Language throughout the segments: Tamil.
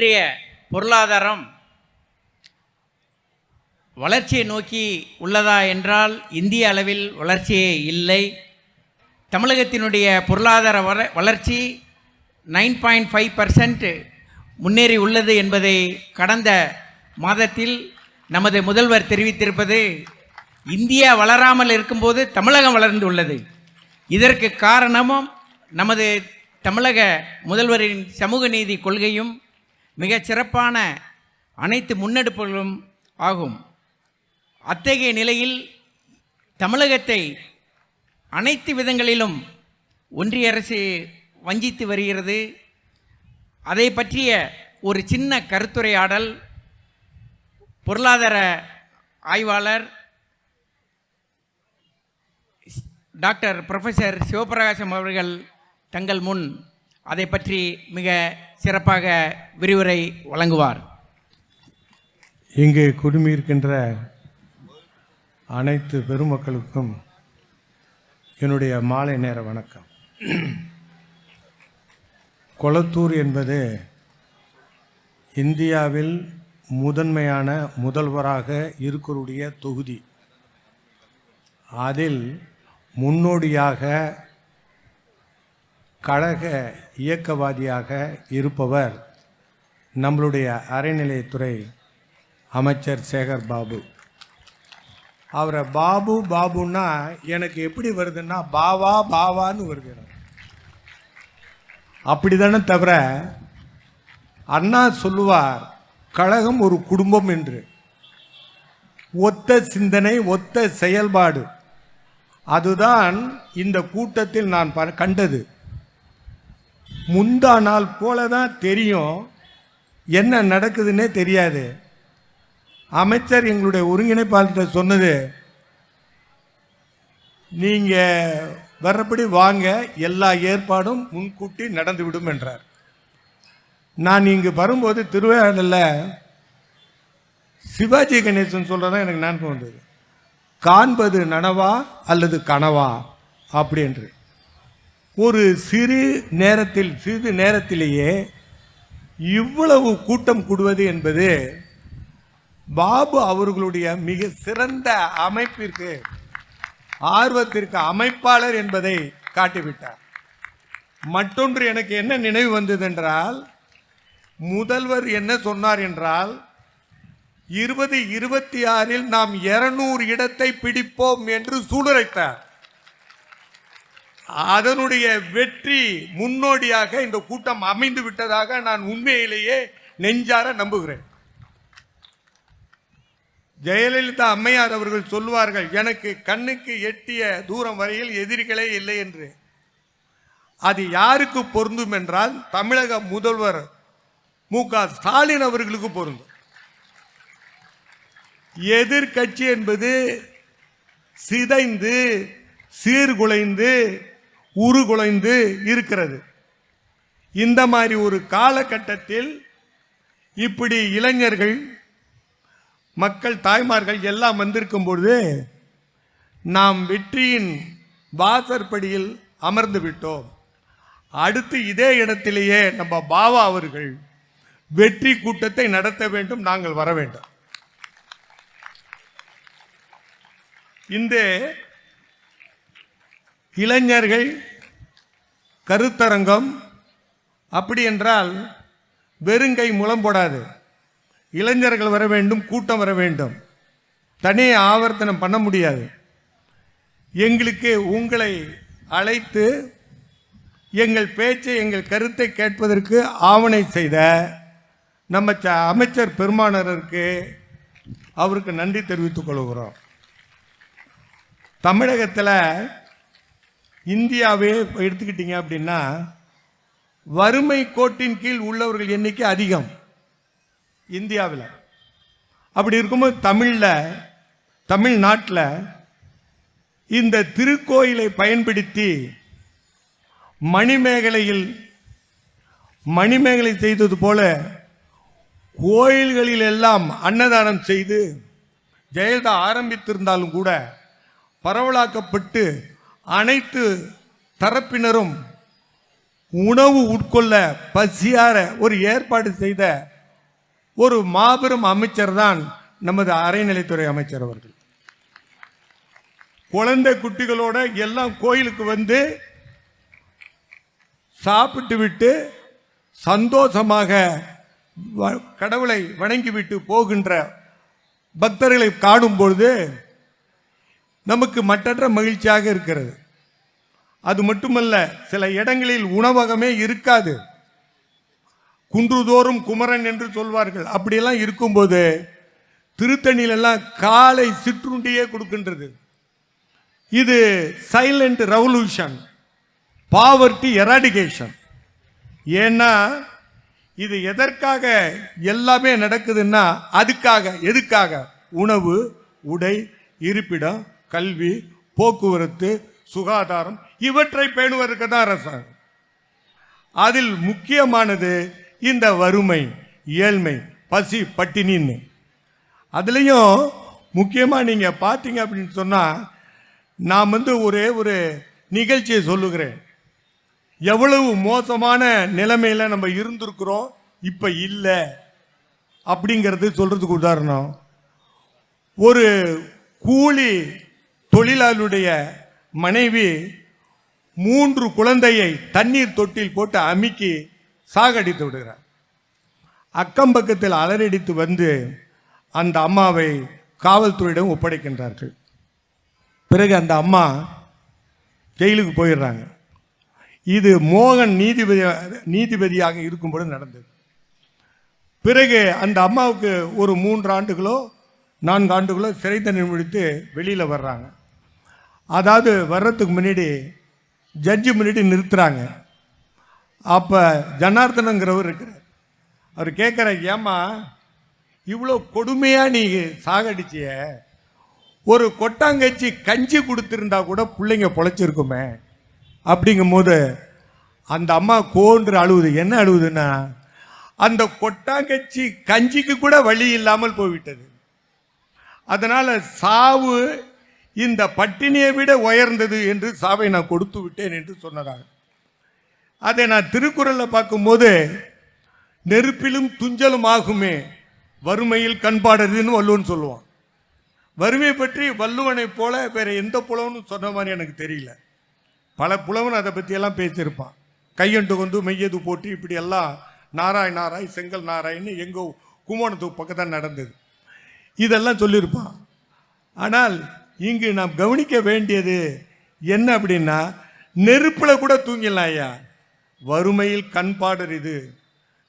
இன்றைய பொருளாதாரம் வளர்ச்சியை நோக்கி உள்ளதா என்றால் இந்திய அளவில் வளர்ச்சியே இல்லை. தமிழகத்தினுடைய பொருளாதார வள வளர்ச்சி நைன் பாயிண்ட் ஃபைவ் பர்சன்ட் முன்னேறி உள்ளது என்பதை கடந்த மாதத்தில் நமது முதல்வர் தெரிவித்திருப்பது இந்தியா வளராமல் இருக்கும்போது தமிழகம் வளர்ந்து உள்ளது. இதற்கு காரணமும் நமது தமிழக முதல்வரின் சமூக நீதி கொள்கையும் மிகச் சிறப்பான அனைத்து முன்னெடுப்புகளும் ஆகும். அத்தகைய நிலையில் தமிழகத்தை அனைத்து விதங்களிலும் ஒன்றிய அரசு வஞ்சித்து வருகிறது. அதை பற்றிய ஒரு சின்ன கருத்துரையாடல் பொருளாதார ஆய்வாளர் டாக்டர் ப்ரொஃபஸர் சிவபிரகாசம் அவர்கள் தங்கள் முன் அதை பற்றி மிக சிறப்பாக விரிவுரை வழங்குவார். இங்கு குடுமியிருக்கின்ற அனைத்து பெருமக்களுக்கும் என்னுடைய மாலை நேர வணக்கம். கொளத்தூர் என்பது இந்தியாவில் முதன்மையான முதல்வராக இருக்கக்கூடிய தொகுதி. அதில் முன்னோடியாக கழக இயக்கவாதியாக இருப்பவர் நம்மளுடைய அறநிலையத்துறை அமைச்சர் சேகர் பாபு. அவரை பாபு பாபுன்னா எனக்கு எப்படி வருதுன்னா பாவா பாவான்னு வருது அப்படி தானே தவிர அண்ணா சொல்லுவார் கழகம் ஒரு குடும்பம் என்று. ஒத்த சிந்தனை ஒத்த செயல்பாடு. அதுதான் இந்த கூட்டத்தில் நான் ப- கண்டது. முந்தா நாள் போல தான் தெரியும். என்ன நடக்குதுன்னே தெரியாது. அமைச்சர் எங்களுடைய ஒருங்கிணைப்பாளர்கிட்ட சொன்னது நீங்கள் வர்றபடி வாங்க எல்லா ஏற்பாடும் முன்கூட்டி நடந்துவிடும் என்றார். நான் இங்கு வரும்போது திருவையாடலில் சிவாஜி கணேசன் சொல்கிறதான் எனக்கு ஞாபகம் வந்தது. காண்பது நனவா அல்லது கனவா? அப்படி என்று. ஒரு சிறு நேரத்தில் சிறிது நேரத்திலேயே இவ்வளவு கூட்டம் கூடுவது என்பது பாபு அவர்களுடைய மிக சிறந்த அமைப்பிற்கு ஆர்வத்திற்கு அமைப்பாளர் என்பதை காட்டிவிட்டார். மற்றொன்று எனக்கு என்ன நினைவு வந்தது என்றால் முதல்வர் என்ன சொன்னார் என்றால் இருபது இருபத்தி ஆறில் நாம் இருநூறு இடத்தை பிடிப்போம் என்று சூளுரைத்தார். அதனுடைய வெற்றி முன்னோடியாக இந்த கூட்டம் அமைந்து விட்டதாக நான் உண்மையிலேயே நெஞ்சார நம்புகிறேன். ஜெயலலிதா அம்மையார் அவர்கள் சொல்லுவார்கள் எனக்கு கண்ணுக்கு எட்டிய தூரம் வரையில் எதிரிகளே இல்லை என்று. அது யாருக்கு பொருந்தும் என்றால் தமிழக முதல்வர் மு. க. ஸ்டாலின் அவர்களுக்கு பொருந்தும். எதிர்க்கட்சி என்பது சிதைந்து சீர்குலைந்து உருகுலைந்து இருக்கிறது. இந்த மாதிரி ஒரு காலகட்டத்தில் இப்படி இளைஞர்கள் மக்கள் தாய்மார்கள் எல்லாம் வந்திருக்கும் பொழுது நாம் வெற்றியின் வாசற்படியில் அமர்ந்து விட்டோம். அடுத்து இதே இடத்திலேயே நம்ம பாவா அவர்கள் வெற்றி கூட்டத்தை நடத்த வேண்டும் நாங்கள் வர வேண்டும். இந்த இளைஞர்கள் கருத்தரங்கம் அப்படி என்றால் வெறுங்கை முளம் போடாது. இளைஞர்கள் வர வேண்டும் கூட்டம் வர வேண்டும். தனியே ஆவர்த்தனம் பண்ண முடியாது. எங்களுக்கு உங்களை அழைத்து எங்கள் பேச்சை எங்கள் கருத்தை கேட்பதற்கு ஆவணை செய்த நம்ம ச அமைச்சர் பெருமானருக்கு அவருக்கு நன்றி தெரிவித்துக் கொள்கிறோம். தமிழகத்தில் இந்தியாவே இப்போ எடுத்துக்கிட்டீங்க அப்படின்னா வறுமை கோட்டின் கீழ் உள்ளவர்கள் எண்ணிக்கை அதிகம். இந்தியாவில். அப்படி இருக்கும்போது தமிழில் தமிழ்நாட்டில் இந்த திருக்கோயிலை பயன்படுத்தி மணிமேகலையில் மணிமேகலை செய்தது போல கோயில்களில் எல்லாம் அன்னதானம் செய்து ஜெயலலிதா ஆரம்பித்திருந்தாலும் கூட பரவலாக்கப்பட்டு அனைத்து தரப்பினரும் உணவு உட்கொள்ள பசியார ஒரு ஏற்பாடு செய்த ஒரு மாபெரும் அமைச்சர் தான் நமது அறநிலைத்துறை அமைச்சர் அவர்கள். குழந்தை குட்டிகளோட எல்லாம் கோயிலுக்கு வந்து சாப்பிட்டு விட்டு சந்தோஷமாக வ- கடவுளை வணங்கிவிட்டு போகின்ற பக்தர்களை காணும் பொழுது நமக்கு மற்றற்ற மகிழ்ச்சியாக இருக்கிறது. அது மட்டுமல்ல சில இடங்களில் உணவகமே இருக்காது. குன்றுதோறும் குமரன் என்று சொல்வார்கள். அப்படியெல்லாம் இருக்கும்போது திருத்தணியிலெல்லாம் காலை சிற்றுண்டியே கொடுக்கின்றது. இது சைலண்ட் ரெவல்யூஷன் பாவர்ட்டி எராடிகேஷன் ஏன்னா இது எதற்காக எல்லாமே நடக்குதுன்னா அதுக்காக எதுக்காக? உணவு உடை இருப்பிடம் கல்வி போக்குவரத்து சுகாதாரம் இவற்றை பேணுவதற்கு தான் அரசாங்கம். அதில் முக்கியமானது இந்த வறுமை ஏழ்மை பசி பட்டினின்னு. அதுலேயும் முக்கியமாக நீங்கள் பார்த்தீங்க அப்படின்னு சொன்னால் நான் வந்து ஒரே ஒரு நிகழ்ச்சியை சொல்லுகிறேன். எவ்வளவு மோசமான நிலைமையில் நம்ம இருந்திருக்கிறோம் இப்போ இல்லை அப்படிங்கிறது சொல்கிறதுக்கு உதாரணம். ஒரு கூலி தொழிலாளருடைய மனைவி மூன்று குழந்தையை தண்ணீர் தொட்டில் போட்டு அமுக்கி சாகடித்து விடுகிறார். அக்கம் பக்கத்தில் அலறடித்து வந்து அந்த அம்மாவை காவல்துறையிடம் ஒப்படைக்கின்றார்கள். பிறகு அந்த அம்மா ஜெயிலுக்கு போயிடுறாங்க. இது மோகன் நீதிபதி நீதிபதியாக இருக்கும்போது நடந்தது. பிறகு அந்த அம்மாவுக்கு ஒரு மூன்று ஆண்டுகளோ நான்கு ஆண்டுகளோ சிறை தண்டனை முடித்து வெளியில் வர்றாங்க. அதாவது வர்றதுக்கு முன்னாடி ஜட்ஜி முன்னாடி நிறுத்துகிறாங்க அப்போ ஜனார்த்தனங்கிறவர் இருக்கிறார். அவர் கேட்குற ஏம்மா இவ்வளோ கொடுமையாக நீ சாகடிச்சிய? ஒரு கொட்டாங்கச்சி கஞ்சி கொடுத்துருந்தா கூட பிள்ளைங்க பொழைச்சிருக்குமே. அப்படிங்கும்போது அந்த அம்மா கோன்று அழுவுது. என்ன அழுவுதுன்னா அந்த கொட்டாங்கச்சி கஞ்சிக்கு கூட வழி இல்லாமல் போய்விட்டது. அதனால் சாவு இந்த பட்டினியை விட உயர்ந்தது என்று சாவை நான் கொடுத்து விட்டேன் என்று சொன்னதாக. அதை நான் திருக்குறளில் பார்க்கும்போது நெருப்பிலும் துஞ்சலும் ஆகுமே வறுமையில் கண்பாடுறதுன்னு வள்ளுவன் சொல்லுவான். வறுமை பற்றி வள்ளுவனைப் போல வேற எந்த புலவனும் சொன்ன மாதிரி எனக்கு தெரியல. பல புலவன் அதை பற்றியெல்லாம் பேசியிருப்பான். கையண்டு கொண்டு மெய்யது போட்டு இப்படி எல்லாம் நாராய் நாராய் செங்கல் நாராயன்னு எங்கோ கும்போணத்துக்கு பக்கத்தான் நடந்தது. இதெல்லாம் சொல்லியிருப்பான். ஆனால் இங்கு நாம் கவனிக்க வேண்டியது என்ன அப்படின்னா நெருப்பில் கூட தூங்கிடலாம் ஐயா. வறுமையில் கண்பாடர் இது.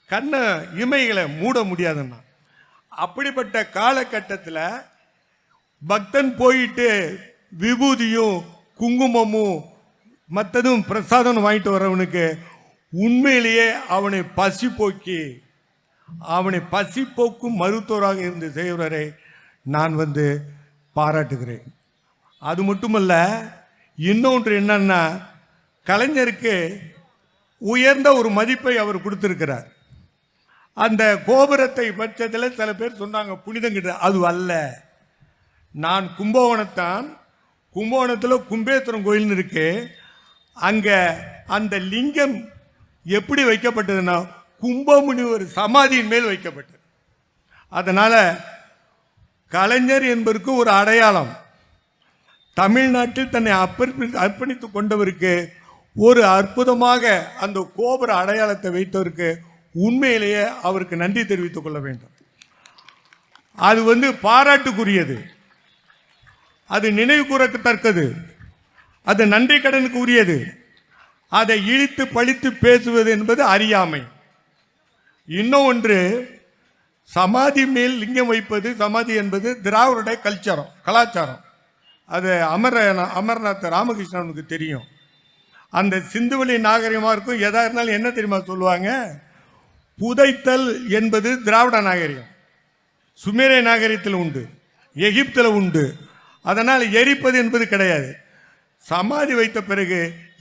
கண்ணை இமைகளை மூட முடியாதுன்னா அப்படிப்பட்ட காலகட்டத்தில் பக்தன் போயிட்டு விபூதியும் குங்குமமும் மற்றதும் பிரசாதம் வாங்கிட்டு வரவனுக்கு உண்மையிலேயே அவனை பசி போக்கி அவனை பசி போக்கும் மருத்துவராக இருந்து செய்வரை நான் வந்து பாராட்டுகிறேன். அது மட்டுமல்ல இன்னொன்று என்னன்னா கலைஞருக்கு உயர்ந்த ஒரு மதிப்பை அவர் கொடுத்திருக்கிறார். அந்த கோபுரத்தை பட்சத்தில் சில பேர் சொன்னாங்க புனிதம் அது அல்ல. நான் கும்பகோணத்தான் கும்பகோணத்தில் கும்பேஸ்வரம் கோயில்னு இருக்கு. அங்கே அந்த லிங்கம் எப்படி வைக்கப்பட்டதுன்னா கும்பமுனிவர் சமாதியின் மேல் வைக்கப்பட்டது. அதனால் கலைஞர் என்பதற்கு ஒரு அடையாளம். தமிழ்நாட்டில் தன்னை அர்ப்பணி அர்ப்பணித்து கொண்டவருக்கு ஒரு அற்புதமாக அந்த கோபுர அடையாளத்தை வைத்தவருக்கு உண்மையிலேயே அவருக்கு நன்றி தெரிவித்துக் கொள்ள வேண்டும். அது வந்து பாராட்டுக்குரியது. அது நினைவு கூறத்தக்கது அது நன்றி கடனுக்கு உரியது. அதை இழித்து பழித்து பேசுவது என்பது அறியாமை. இன்னும் ஒன்று சமாதி மேல் லிங்கம் வைப்பது சமாதி என்பது திராவிட கல்ச்சரம் கலாச்சாரம். அது அமர அமர்நாத் ராமகிருஷ்ணனுக்கு தெரியும். அந்த சிந்துவெளி நாகரிகமாக இருக்கும் எதா இருந்தாலும் என்ன தெரியுமா சொல்லுவாங்க? புதைத்தல் என்பது திராவிட நாகரிகம். சுமேரிய நாகரிகத்தில் உண்டு எகிப்தில் உண்டு. அதனால் எரிப்பது என்பது கிடையாது. சமாதி வைத்த பிறகு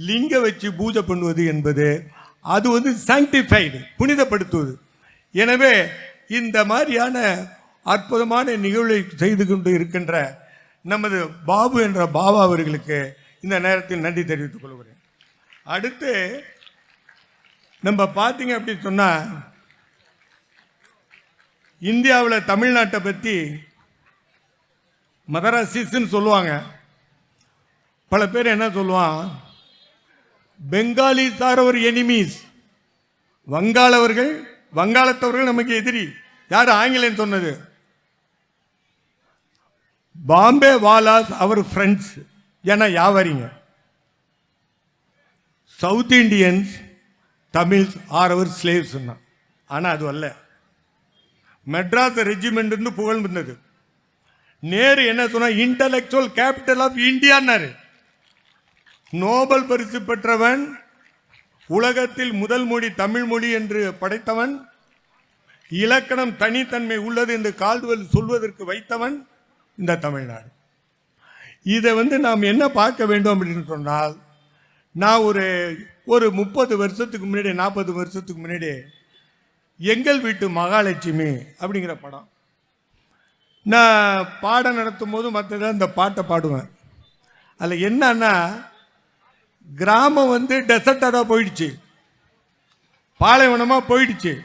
லிங்க வச்சு பூஜை பண்ணுவது என்பது அது வந்து சாங்டிஃபைடு புனிதப்படுத்துவது. எனவே இந்த மாதிரியான அற்புதமான நிகழ்வை செய்து கொண்டு இருக்கின்ற நமது பாபு என்ற பாபா அவர்களுக்கு இந்த நேரத்தில் நன்றி தெரிவித்துக் கொள்கிறேன். அடுத்து நம்ம பார்த்தீங்க அப்படி சொன்னால் இந்தியாவில் தமிழ்நாட்டை பற்றி மதராசிஸ்ன்னு சொல்லுவாங்க. பல பேர் என்ன சொல்லுவான்? பெங்காலிஸ் ஆர் அவர் எனிமீஸ் வங்காளவர்கள் வங்காளத்தவர்கள் நமக்கு எதிரி. யார் ஆங்கிலேயன் சொன்னது? பாம்பே வாலாஸ் அவர் ஃப்ரெண்ட்ஸ் ஏன்னா யாவரிங்க? South Indians Tamils are our slaves ஆனால் அது அல்ல. மெட்ராஸ் ரெஜிமெண்ட்னு புகழ் வந்தது. நேரு என்ன சொன்னால் இன்டலெக்சுவல் கேபிட்டல் ஆஃப் இந்தியான்னாரு நோபல் பரிசு பெற்றவன் உலகத்தில் முதல் மொழி தமிழ் மொழி என்று படைத்தவன் இலக்கணம் தனித்தன்மை உள்ளது என்று கால்டுவெல் சொல்வதற்கு வைத்தவன் இந்த தமிழ்நாடு. இதை வந்து நாம் என்ன பார்க்க வேண்டும் அப்படின்னு சொன்னால் நான் ஒரு ஒரு முப்பது வருஷத்துக்கு முன்னாடி நாற்பது வருஷத்துக்கு முன்னாடி எங்கள் வீட்டு மகாலட்சுமி அப்படிங்கிற படம். நான் பாடம் நடத்தும் போது மற்றதான் இந்த பாட்டை பாடுவேன். அதில் என்னன்னா கிராமம் வந்து டெசர்ட்டாக போயிடுச்சு. பாலைவனமாக போயிடுச்சு.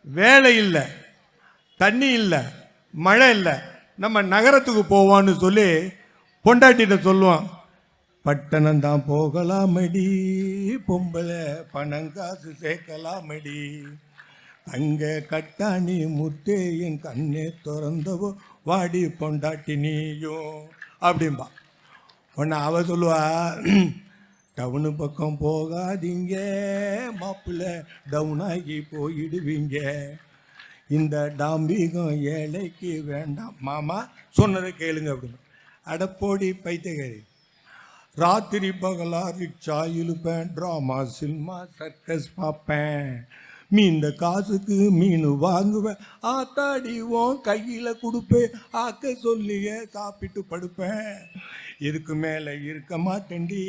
வேலை இல்லை. தண்ணி இல்லை. மழை இல்லை. நம்ம நகரத்துக்கு போவான்னு சொல்லி பொண்டாட்டிகிட்ட சொல்லுவான் பட்டணம் தான் போகலாமடி பொம்பளை பணம் காசு சேர்க்கலாமடி. தங்க கட்டாணி முத்தே என் கண்ணே திறந்தவோ வாடி பொண்டாட்டி நீயும் அப்படிம்பா. உன்னை அவ சொல்லுவா டவுனு பக்கம் போகாதீங்க மாப்பிள்ள டவுன் ஆகி போயிடுவீங்க. இந்த டாம்பிகம் ஏழைக்கு வேண்டாம். மாமா சொன்னதை கேளுங்க அப்படின்னு. அடப்போடி பைத்தியகாரி ராத்திரி பகலா ரிக்ஷா இழுப்பேன் ட்ராமா சினிமா சர்க்கஸ் பார்ப்பேன். மீந்த காசுக்கு மீன் வாங்குவேன். ஆத்தாடி உன் கையில் கொடுப்பேன். ஆக்க சொல்லியே சாப்பிட்டு படுப்பேன். இதுக்கு மேலே இருக்க மாட்டேண்டி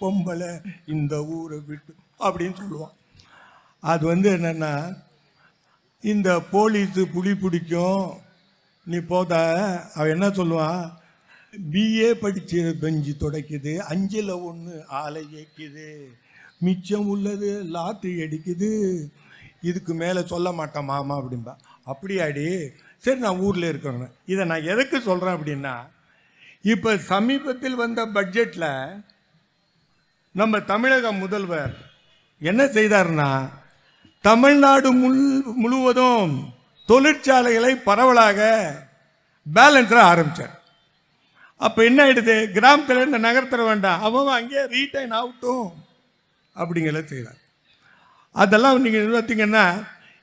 பொம்பளை இந்த ஊரை விட்டு அப்படின்னு சொல்லுவான். அது வந்து என்னென்னா இந்த போலீஸு புலி பிடிக்கும். நீ போத? அவன் என்ன சொல்லுவான்? பிஏ படிச்சு பெஞ்சு துடைக்குது. அஞ்சில் ஒன்று ஆளை ஏக்குது. மிச்சம் உள்ளது லாத்து அடிக்குது இதுக்கு மேலே சொல்ல மாட்டேன் மாமா அப்படின்பா அப்படியாடி? சரி நான் ஊரில் இருக்கிறேன். இதை நான் எதுக்கு சொல்கிறேன் அப்படின்னா இப்போ சமீபத்தில் வந்த பட்ஜெட்டில் நம்ம தமிழக முதல்வர் என்ன செய்தார்னா தமிழ்நாடு முள் முழுவதும் தொழிற்சாலைகளை பரவலாக பேலன்ஸாக ஆரம்பித்தார் அப்போ என்ன ஆயிடுது? கிராமத்தில் இந்த நகரத்தில் வேண்டாம் அவன் அங்கேயே ரீட்டைன் ஆகட்டும் அப்படிங்கிறத செய்கிறார் அதெல்லாம் நீங்கள் பார்த்தீங்கன்னா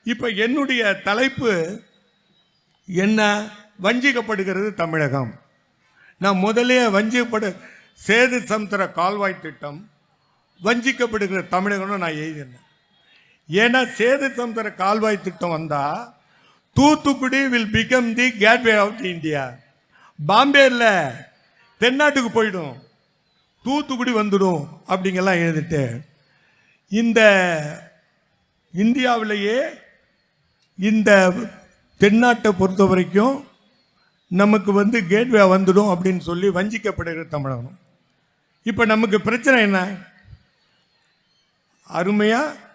இப்போ என்னுடைய தலைப்பு என்ன? வஞ்சிக்கப்படுகிறது தமிழகம். நான் முதலே வஞ்சிக்கப்படு சேது சமுத்திர கால்வாய் திட்டம் வஞ்சிக்கப்படுகிற தமிழகம்னு நான் எழுதினேன் ஏன்னா சேது சமுத்திர கால்வாய் திட்டம் வந்தால் Thoothukudi will become the gateway of India பாம்பேயில் தென்னாட்டுக்கு போயிடும். தூத்துக்குடி வந்துடும் அப்படிங்கெல்லாம் எழுதிட்டு இந்த இந்தியாவிலேயே இந்த தென்னாட்டை பொறுத்த வரைக்கும் நமக்கு வந்து கேட்வே வந்துடும் அப்படின்னு சொல்லி வஞ்சிக்கப்படுகிற தமிழகம். இப்போ நமக்கு பிரச்சனை என்ன? அருமையாக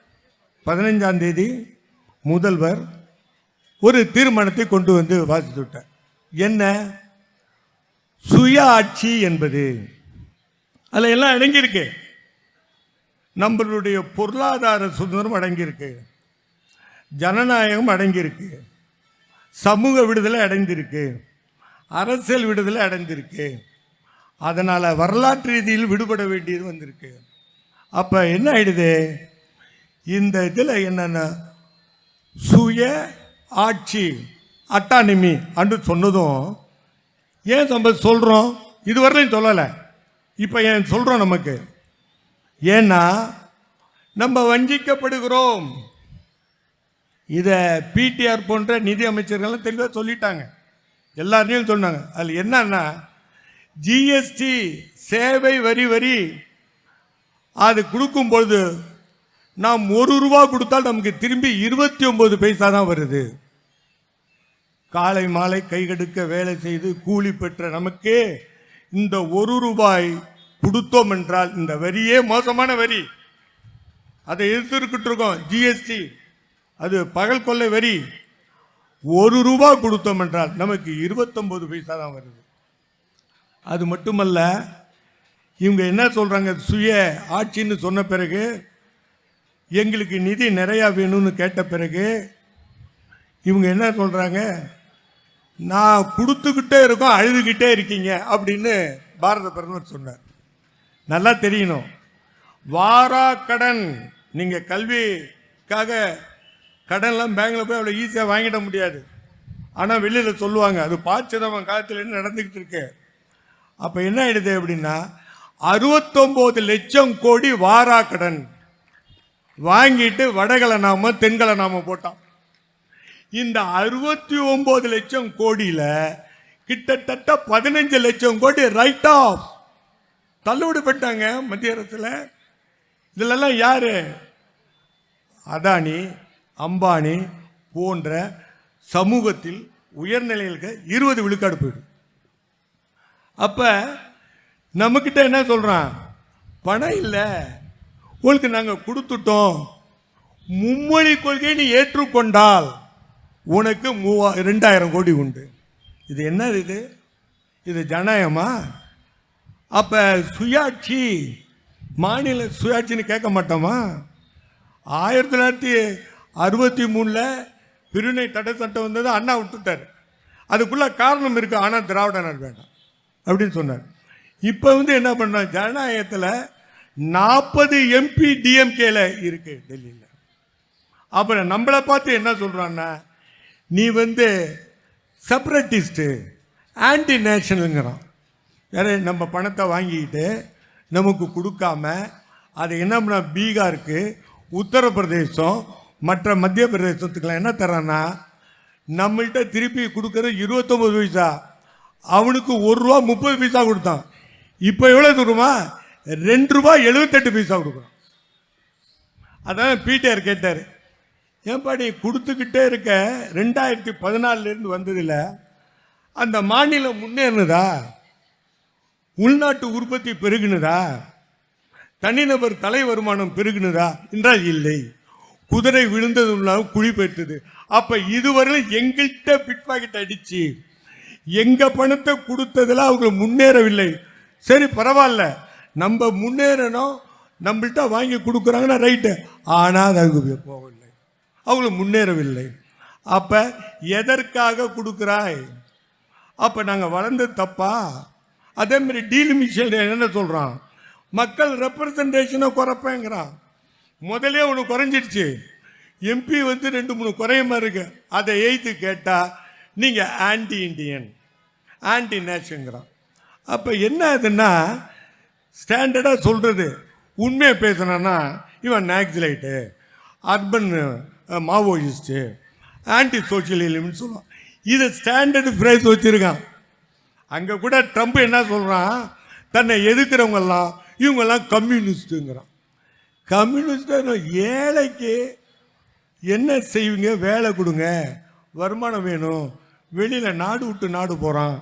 பதினைஞ்சாம் தேதி முதல்வர் ஒரு தீர்மானத்தை கொண்டு வந்து வாசித்து விட்டார். என்ன? சுய ஆட்சி என்பது. அதில் எல்லாம் அடங்கியிருக்கு. நம்மளுடைய பொருளாதார சுதந்திரம் அடங்கியிருக்கு. ஜனநாயகம் அடங்கியிருக்கு. சமூக விடுதலை அடைந்திருக்கு. அரசியல் விடுதலை அடைந்திருக்கு. அதனால் வரலாற்று ரீதியில் விடுபட வேண்டியது வந்திருக்கு. அப்போ என்ன ஆயிடுது? இந்த இதில் என்னென்ன சுய ஆட்சி அட்டானமி அன்று சொன்னதும் ஏன் நம்ம சொல்கிறோம் இதுவரையும் சொல்லலை. இப்போ ஏன் சொல்கிறோம் நமக்கு? ஏன்னா நம்ம வஞ்சிக்கப்படுகிறோம். இதை பிடிஆர் போன்ற நிதி அமைச்சர்கள்லாம் தெளிவாக சொல்லிட்டாங்க. எல்லாரையும் சொன்னாங்க. அதில் என்னன்னா ஜிஎஸ்டி சேவை வரி வரி அது கொடுக்கும்பொழுது நாம் ஒரு ரூபா கொடுத்தால் நமக்கு திரும்பி இருபத்தி ஒன்பது பைசா தான் வருது. காலை மாலை கைகெடுக்க வேலை செய்து கூலி பெற்ற நமக்கு இந்த ஒரு ரூபாய் கொடுத்தோம் என்றால் இந்த வரியே மோசமான வரி. அதை எதிர்த்துக்கிட்டு இருக்கோம் ஜிஎஸ்டி அது பகல் கொள்ளை வரி. ஒரு ரூபா கொடுத்தோம் என்றால் நமக்கு இருபத்தொம்பது பைசா தான் வருது. அது மட்டுமல்ல இவங்க என்ன சொல்கிறாங்க சுய ஆட்சின்னு சொன்ன பிறகு எங்களுக்கு நிதி நிறையா வேணும்னு கேட்ட பிறகு இவங்க என்ன சொல்கிறாங்க நான் கொடுத்துக்கிட்டே இருக்கோம் அழுதுகிட்டே இருக்கீங்க அப்படின்னு பாரத பிரதமர் சொன்னார். நல்லா தெரியணும். வாரா கடன். நீங்கள் கல்விக்காக கடன்லாம் பேங்கில் போய் அவ்வளோ ஈஸியாக வாங்கிட முடியாது. ஆனால் வெளியில் சொல்லுவாங்க அது பாச்சிதம்பரம் காலத்துலேருந்து நடந்துக்கிட்டு இருக்கு. அப்போ என்ன ஆயிடுது அப்படின்னா அறுபத்தொம்போது லட்சம் கோடி வாரா கடன். வாங்கிட்டு வடகலை நாம தென்கலை நாம போட்டான். இந்த அறுபத்தி ஒன்பது லட்சம் கோடியில கிட்டத்தட்ட பதினஞ்சு லட்சம் கோடி ரைட் ஆஃப் தள்ளுபடி பண்ணிட்டாங்க மத்திய அரசுல. இதுலலாம் யாரு? அதானி அம்பானி போன்ற சமூகத்தில் உயர்நிலையில் இருக்க இருபது விழுக்காடு போயிடும். அப்போ நம்மக்கிட்ட என்ன சொல்கிறான் பணம் இல்லை. உங்களுக்கு நாங்கள் கொடுத்துட்டோம். மும்மொழி கொள்கையை நீ ஏற்றுக்கொண்டால் உனக்கு மூவா ரெண்டாயிரம் கோடி உண்டு. இது என்ன இது? இது ஜனநாயகமா? அப்போ சுயாட்சி மாநில சுயாட்சின்னு கேட்க மாட்டோமா? ஆயிரத்தி தொள்ளாயிரத்தி அறுபத்தி மூணில் பிரிவினை தடை சட்டம் வந்தது அண்ணா விட்டுட்டார். அதுக்குள்ளே காரணம் இருக்குது ஆனால் திராவிட நாடு வேண்டாம் அப்படின்னு சொன்னார். இப்போ வந்து என்ன பண்ணோம் ஜனநாயகத்தில் நாற்பது எம்பி டிஎம்கேல இருக்கு டெல்லியில். அப்புறம் நம்மளை பார்த்து என்ன சொல்கிறான்னா நீ வந்து செப்பரேட்டிஸ்ட்டு ஆன்டி நேஷனலுங்கிறான் வேற நம்ம பணத்தை வாங்கிக்கிட்டு நமக்கு கொடுக்காம அது என்ன பண்ண பீகாருக்கு உத்தரப்பிரதேசம் மற்ற மத்திய பிரதேசத்துக்கெல்லாம் என்ன தரான்னா நம்மள்கிட்ட திருப்பி கொடுக்குறது இருபத்தொம்பது பைசா. அவனுக்கு ஒரு ரூபா முப்பது பைசா கொடுத்தான். இப்போ எவ்வளோ தருமா ரெண்டு ரூபா எழுபத்தெட்டு பைசா கொடுக்குறோம் அதான் பீட்டர் கேட்டார். ஏன்பாடி கொடுத்துக்கிட்டே இருக்க ரெண்டாயிரத்தி பதினாலிருந்து வந்ததில் அந்த மாநிலம் முன்னேறினதா? உள்நாட்டு உற்பத்தி பெருகினதா? தனிநபர் தலை வருமானம் பெருகினதா? என்றால் இல்லை. குதிரை விழுந்தது குழி பெற்றது அப்போ இதுவரையிலும் எங்கள்கிட்ட பிட் பாக்கெட் அடிச்சு எங்கள் பணத்தை கொடுத்ததில் அவங்க முன்னேறவில்லை. சரி பரவாயில்ல. நம்ம முன்னேறணும் நம்மள்ட்ட வாங்கி கொடுக்குறாங்கன்னா ரைட்டு ஆனால் அதுக்கு போகவில்லை. அவங்களும் முன்னேறவில்லை. அப்போ எதற்காக கொடுக்குறாய்? அப்போ நாங்கள் வளர்ந்து தப்பா? அதே மாதிரி டீலிமிஷன் என்ன சொல்கிறான் மக்கள் ரெப்ரசன்டேஷனை குறைப்பேங்கிறான். முதலே ஒன்று குறைஞ்சிடுச்சு. எம்பி வந்து ரெண்டு மூணு குறையமா இருக்கு. அதை எய்த்து கேட்டால் நீங்கள் ஆன்டி இண்டியன் ஆன்டி நேஷனுங்கிறான் அப்போ என்ன ஆகுதுன்னா ஸ்டாண்டர்டாக சொல்கிறது உண்மையை பேசுனான்னா இவன் naxalite urban maoist anti social சொல்லுவான். இது ஸ்டாண்டர்டு ஃப்ரேஸ் வச்சிருக்கான். அங்கே கூட ட்ரம்ப் என்ன சொல்கிறான் தன்னை எதிர்க்கிறவங்கெல்லாம் இவங்கெல்லாம் கம்யூனிஸ்ட்டுங்கிறான் கம்யூனிஸ்ட் ஏழைக்கு என்ன செய்வீங்க? வேலை கொடுங்க. வருமானம் வேணும். வெளியில் நாடு விட்டு நாடு போகிறான்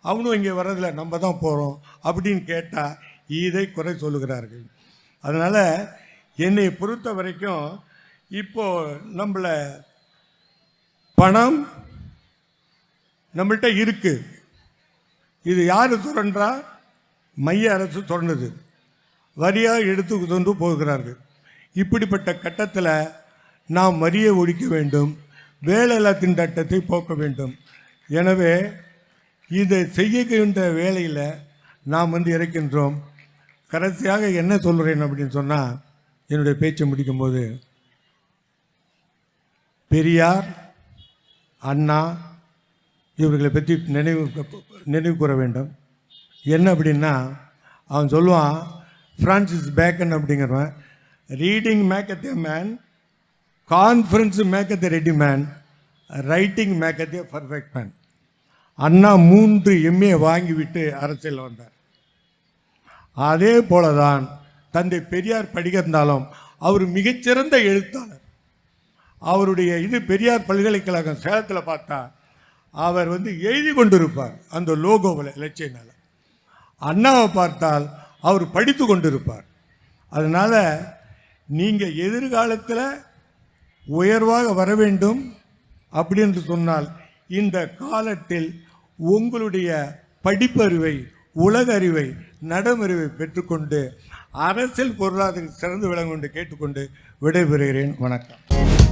அவனும் இங்கே வர்றதில்ல. நம்ம தான் போகிறோம் அப்படின்னு கேட்டால் இதை குறை சொல்லுகிறார்கள். அதனால் என்னை பொறுத்த வரைக்கும் இப்போ நம்மளை பணம் நம்மள்கிட்ட இருக்குது இது யார் சுரண்டா மைய அரசு சுரண்டுது வரியாக எடுத்து கொண்டு போகிறார்கள். இப்படிப்பட்ட கட்டத்தில் நாம் வரியை ஒழிக்க வேண்டும். வேலையில்லா திண்டாட்டத்தை போக்க வேண்டும். எனவே இதை செய்கின்ற வேலையில் நாம் வந்து இறக்கின்றோம். கடைசியாக என்ன சொல்கிறேன் அப்படின்னு சொன்னால் என்னுடைய பேச்சை முடிக்கும்போது பெரியார் அண்ணா இவர்களை பற்றி நினைவு நினைவு கூற வேண்டும். என்ன அப்படின்னா அவன் சொல்லுவான் ஃப்ரான்சிஸ் பேக்கன் அப்படிங்கிறவன் reading maketh man conference maketh ready man writing maketh perfect man Anna மூன்று எம்ஏ வாங்கிவிட்டு அரசியல் வந்தார். அதே போல தான் தந்தை பெரியார் படிக்கிறந்தாலும் அவர் மிகச்சிறந்த எழுத்தாளர். அவருடைய இது பெரியார் பல்கலைக்கழகம் சேலத்தில் பார்த்தா அவர் வந்து எழுதி கொண்டிருப்பார் அந்த லோகோவில் இலட்சியனால அண்ணாவை பார்த்தால் அவர் படித்து கொண்டிருப்பார். அதனால் நீங்கள் எதிர்காலத்தில் உயர்வாக வர வேண்டும் அப்படி என்று சொன்னால் இந்த காலத்தில் உங்களுடைய படிப்பறிவை உலக அறிவை நடைமுறைவை பெற்றுக்கொண்டு அரசியல் பொருளாதார சிறந்து விளங்கும் என்று கேட்டுக்கொண்டு விடைபெறுகிறேன். வணக்கம்.